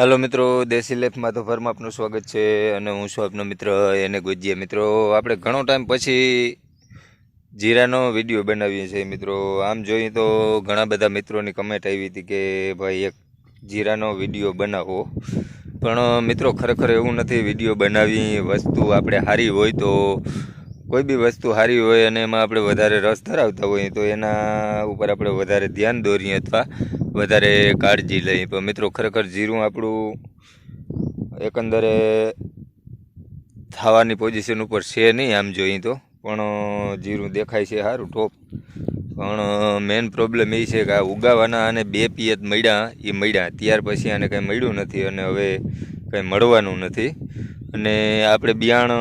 હાલો મિત્રો, દેશી લેફમાં તો ફરમાં આપનું સ્વાગત છે અને હું છું આપનો મિત્ર એને ગુજિયા મિત્રો, આપણે ઘણો ટાઈમ પછી જીરાનો વીડિયો બનાવીએ છીએ મિત્રો. આમ જોઈએ તો ઘણા બધા મિત્રોની કમેન્ટ આવી હતી કે ભાઈ એક જીરાનો વીડિયો બનાવો. પણ મિત્રો, ખરેખર એવું નથી, વીડિયો બનાવી વસ્તુ આપણે સારી હોય તો કોઈ બી વસ્તુ સારી હોય અને એમાં આપણે વધારે રસ ધરાવતા હોઈએ તો એના ઉપર આપણે વધારે ધ્યાન દોરીએ અથવા વધારે કાળજી લઈએ પણ મિત્રો, ખરેખર જીરું આપણું એકંદરે થવાની પોઝિશન ઉપર છે નહીં, આમ જોઈએ તો. પણ જીરું દેખાય છે સારું ટોપ પણ મેઇન પ્રોબ્લેમ એ છે કે આ ઉગાવાના અને બે પિયત મળ્યા, એ મળ્યા. ત્યાર પછી આને કંઈ મળ્યું નથી અને હવે કંઈ મળવાનું નથી. અને આપણે બિયાણ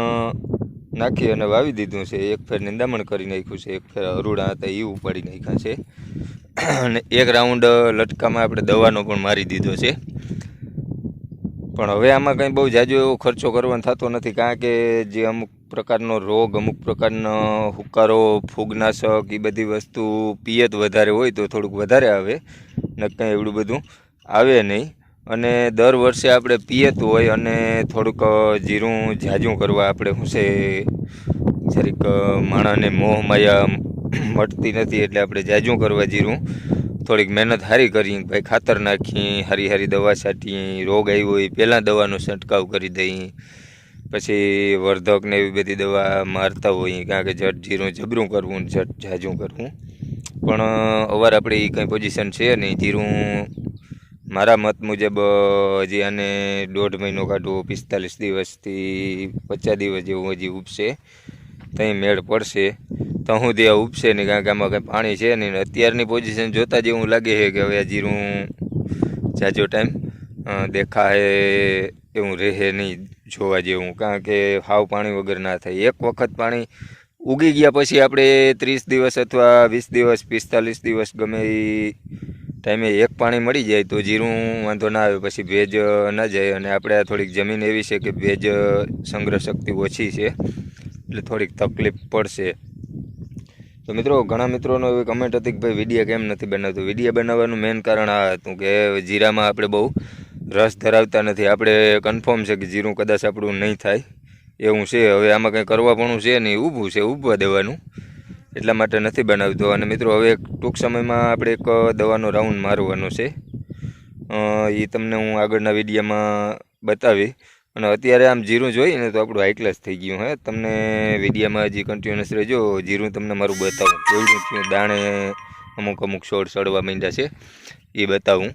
નાખી અને વાવી દીધું છે. એક ફેર નિંદામણ કરી નાખ્યું છે, એક ફેર અરૂડા હતા, એ ઉપાડી નાખ્યા છે. અને એક રાઉન્ડ લટકામાં આપણે દવાનો પણ મારી દીધો છે. પણ હવે આમાં કંઈ બહુ જાજો એવો ખર્ચો કરવાનો થતો નથી, કારણ કે જે અમુક પ્રકારનો રોગ, અમુક પ્રકારનો હુકારો, ફૂગનાશક એ બધી વસ્તુ, પિયત વધારે હોય તો થોડુંક વધારે આવે, ને કંઈ એવડું બધું આવે નહીં. અને દર વર્ષે આપણે પિયત હોય અને થોડુંક જીરું ઝાઝું કરવા આપણે શું છે, જરીક માણસને મોહ માયા મળતી નથી એટલે આપણે ઝાઝું કરવા જીરું. થોડીક મહેનત હારી કરી, ભાઈ ખાતર નાખી હારી હારી દવા છાંટી, રોગ આવ્યો હોય પહેલાં દવાનો છંટકાવ કરી દઈ. પછી વર્ધક ને એવી બધી દવા મારતા હોઈએ કારણ કે જટ જીરું, જબરું કરવું, જટ જાજું કરવું. પણ અવાર આપણે એ કંઈ પોઝિશન છે નહીં. જીરું મારા મત મુજબ, હજી આને દોઢ મહિનો કાઢવો, પિસ્તાલીસ દિવસથી પચાસ દિવસ જેવું હજી ઉપશે. ત્યાં મેળ પડશે. તો હું ત્યાં ઉપસે નહીં, કારણ કે આમાં કંઈ પાણી છે નહીં. અત્યારની પોઝિશન જોતાં જેવું લાગે છે કે હવે આ જીરું જાજો ટાઈમ દેખાય એવું રહે નહીં, જોવા જેવું. કારણ કે હાવ પાણી વગર ના થાય. એક વખત પાણી ઉગી ગયા પછી આપણે ત્રીસ દિવસ અથવા વીસ દિવસ, પિસ્તાલીસ દિવસ ગમે એ ટાઈમે એક પાણી મળી જાય તો જીરું વાંધો ના આવે, પછી ભેજ ના જાય. અને આપણે થોડીક જમીન એવી છે કે ભેજ સંગ્રહ શક્તિ ઓછી છે, એટલે થોડીક તકલીફ પડશે. તો મિત્રો, ઘણા મિત્રોનો એવી કમેન્ટ હતી કે ભાઈ, વીડિયો કેમ નથી બનાવતો? વીડિયો બનાવવાનું મેઇન કારણ આ હતું કે જીરામાં આપણે બહુ રસ ધરાવતા નથી. આપણે કન્ફર્મ છે કે જીરું કદાચ આપણું નહીં થાય. એવું છે. હવે આમાં કંઈ કરવા પણ છે નહીં. ઊભું છે ઊભવા દેવાનું. એટલા માટે નથી બનાવતો. અને મિત્રો, હવે ટૂંક સમયમાં આપણે એક દવાનો રાઉન્ડ મારવાનો છે. એ તમને હું આગળના વિડીયોમાં બતાવી અને અત્યારે આમ જીરું જોઈએ ને તો આપણું હાઈ થઈ ગયું, હે. તમને વિડીયામાં હજી કન્ટિન્યુઅસ રહેજો, જીરું તમને મારું બતાવું. કેવડું થયું, દાણે, અમુક અમુક છોડ સડવા માંડ્યા છે, એ બતાવું.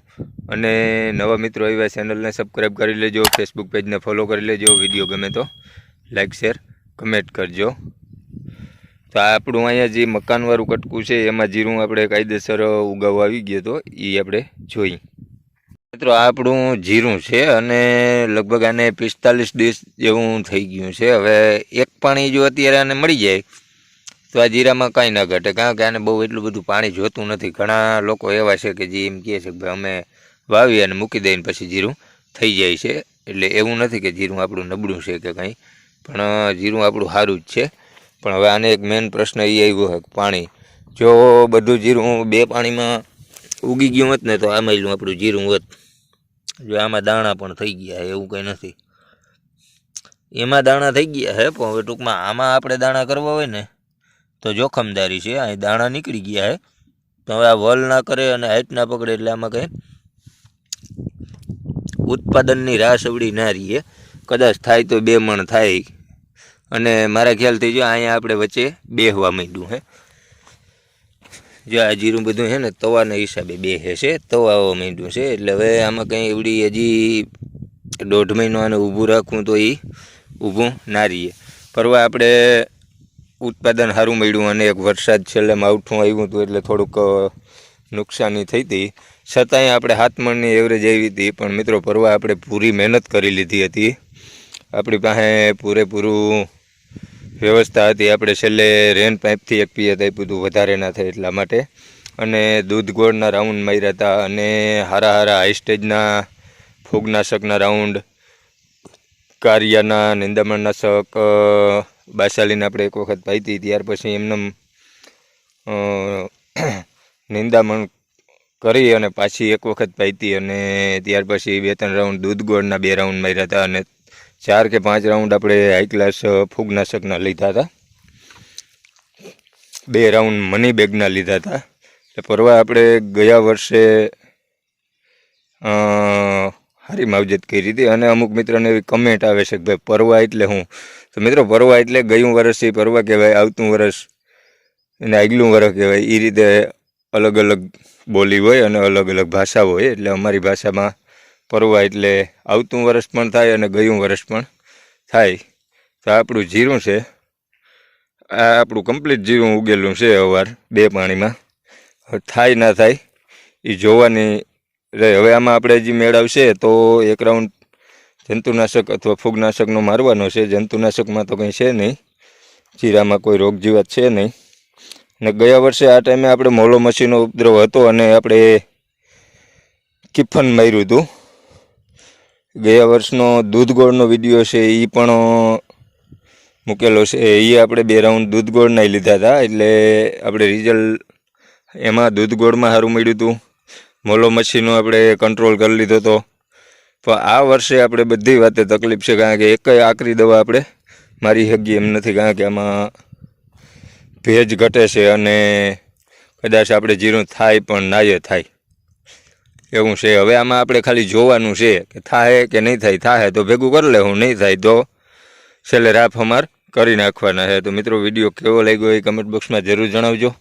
અને નવા મિત્રો આવ્યા ચેનલને સબસ્ક્રાઈબ કરી લેજો ફેસબુક પેજને ફોલો કરી લેજો, વીડિયો ગમે તો લાઈક શેર કમેન્ટ કરજો. તો આપણું અહીંયા જે મકાનવાળું કટકું છે, એમાં જીરું આપણે કાયદેસર ઉગાવવા આવી ગયો તો એ આપણે જોઈ. મિત્રો, આપણું જીરું છે અને લગભગ આને પિસ્તાલીસ દિવસ જેવું થઈ ગયું છે. હવે એક પાણી જો અત્યારે આને મળી જાય, તો આ જીરામાં કાંઈ ના ઘટે, કારણ કે આને બહુ એટલું બધું પાણી જોતું નથી. ઘણા લોકો એવા છે કે જે એમ કહે છે કે ભાઈ અમે વાવી અને મૂકી દઈને પછી જીરું થઈ જાય છે. એટલે એવું નથી કે જીરું આપણું નબળું છે કે કંઈ, પણ જીરું આપણું સારું જ છે. પણ હવે આને એક મેઇન પ્રશ્ન એ આવ્યો છે પાણી. જો બધું જીરું બે પાણીમાં ઉગી ગયું હોત ને, તો આ મહિલું આપણું જીરું હોત. જો આમાં દાણા પણ થઈ ગયા એવું કંઈ નથી. એમાં દાણા થઈ ગયા છે પણ હવે ટૂંકમાં આમાં આપણે દાણા કરવા હોય ને, તો જોખમદારી છે. અહીં દાણા નીકળી ગયા છે તો હવે આ વલ ના કરે અને હાઈટ ના પકડે એટલે આમાં કંઈ ઉત્પાદનની રાહ સવડી ના રહીએ. કદાચ થાય તો બે મણ થાય. અને મારા ખ્યાલથી જો અહીંયા આપણે વચ્ચે બેહવા માંડ્યું હે. જો આ જીરું બધું છે ને, તવાના હિસાબે બે છે, તવાઓ માંડ્યું છે. એટલે હવે આમાં કંઈ એવડી હજી દોઢ મહિનો આને ઊભું રાખવું તો એ ઊભું ના રહીએ. પરવા આપણે ઉત્પાદન સારું મળ્યું અને એક વરસાદ છેલ્લે માવઠું આવ્યું હતું એટલે થોડુંક નુકસાની થઈ હતી. છતાંય આપણે હાથ મણની એવરેજ આવી હતી, પણ મિત્રો પરવા આપણે પૂરી મહેનત કરી લીધી હતી. આપણી પાસે પૂરેપૂરું વ્યવસ્થા હતી. આપણે છેલ્લે રેન પાઇપથી એક પિયત આપ્યું હતું. વધારે ના થાય એટલા માટે. અને દૂધ ગોળના રાઉન્ડ માર્યા હતા અને હારા હારા હાઈ સ્ટેજના ફૂગનાશકના રાઉન્ડ કારિયાના, નિંદામણનાશક બાસાલીને આપણે એક વખત પાઈતી. ત્યાર પછી એમને નિંદામણ કરી અને પાછી એક વખત પાઈતી અને ત્યાર પછી બે ત્રણ રાઉન્ડ દૂધ ગોળના બે રાઉન્ડ માર્યા હતા અને ચાર કે પાંચ રાઉન્ડ આપણે હાઈ ક્લાસ ફૂગનાશકના લીધા હતા. બે રાઉન્ડ મની બેગના લીધા હતા. એટલે પરવા આપણે ગયા વર્ષે સારી માવજત કરી હતી અને અમુક મિત્રોને એવી કમેન્ટ આવે છે કે ભાઈ પરવા એટલે હું? તો મિત્રો પરવા એટલે ગયું વર્ષ એ પરવા કહેવાય, આવતું વર્ષ એને આગલું વર્ષ કહેવાય. એ રીતે અલગ અલગ બોલી હોય અને અલગ અલગ ભાષા હોય, એટલે અમારી ભાષામાં પરવા એટલે આવતું વર્ષ પણ થાય અને ગયું વર્ષ પણ થાય. તો આપણું જીરું છે. આ આપણું કમ્પ્લીટ જીરું ઉગેલું છે અવાર બે પાણીમાં. થાય ના થાય, એ જોવાની રહે હવે આમાં આપણે હજી મેળવશે તો એક રાઉન્ડ જંતુનાશક અથવા ફૂગનાશકનો મારવાનો છે. જંતુનાશકમાં તો કંઈ છે નહીં. જીરામાં કોઈ રોગ જીવાત છે નહીં. ને ગયા વર્ષે આ ટાઈમે આપણે મોલો મસીનો ઉપદ્રવ હતો અને આપણે કિફન માર્યું હતું. ગયા વર્ષનો દૂધ ગોળનો વીડિયો છે એ પણ મૂકેલો છે. એ આપણે બે રાઉન્ડ દૂધ ગોળના લીધા હતા, એટલે આપણે રિઝલ્ટ એમાં દૂધ ગોળમાં સારું મળ્યું હતું મોલો મચ્છીનો આપણે કંટ્રોલ કરી લીધો હતો પણ આ વર્ષે આપણે બધી વાતે તકલીફ છે, કારણ કે એક આકરી દવા આપણે મારી હગી એમ નથી, કારણ કે આમાં ભેજ ઘટે છે અને કદાચ આપણે જીરું થાય પણ નાય થાય. એવું છે. હવે આમાં આપણે ખાલી જોવાનું છે કે થાય કે નહીં થાય. થાય તો ભેગું કરી લેવું નહીં થાય તો છેલ્લે રાફ અમાર કરી નાખવાના છે. તો મિત્રો, વીડિયો કેવો લાગ્યો એ કમેન્ટ બોક્સમાં જરૂર જણાવજો.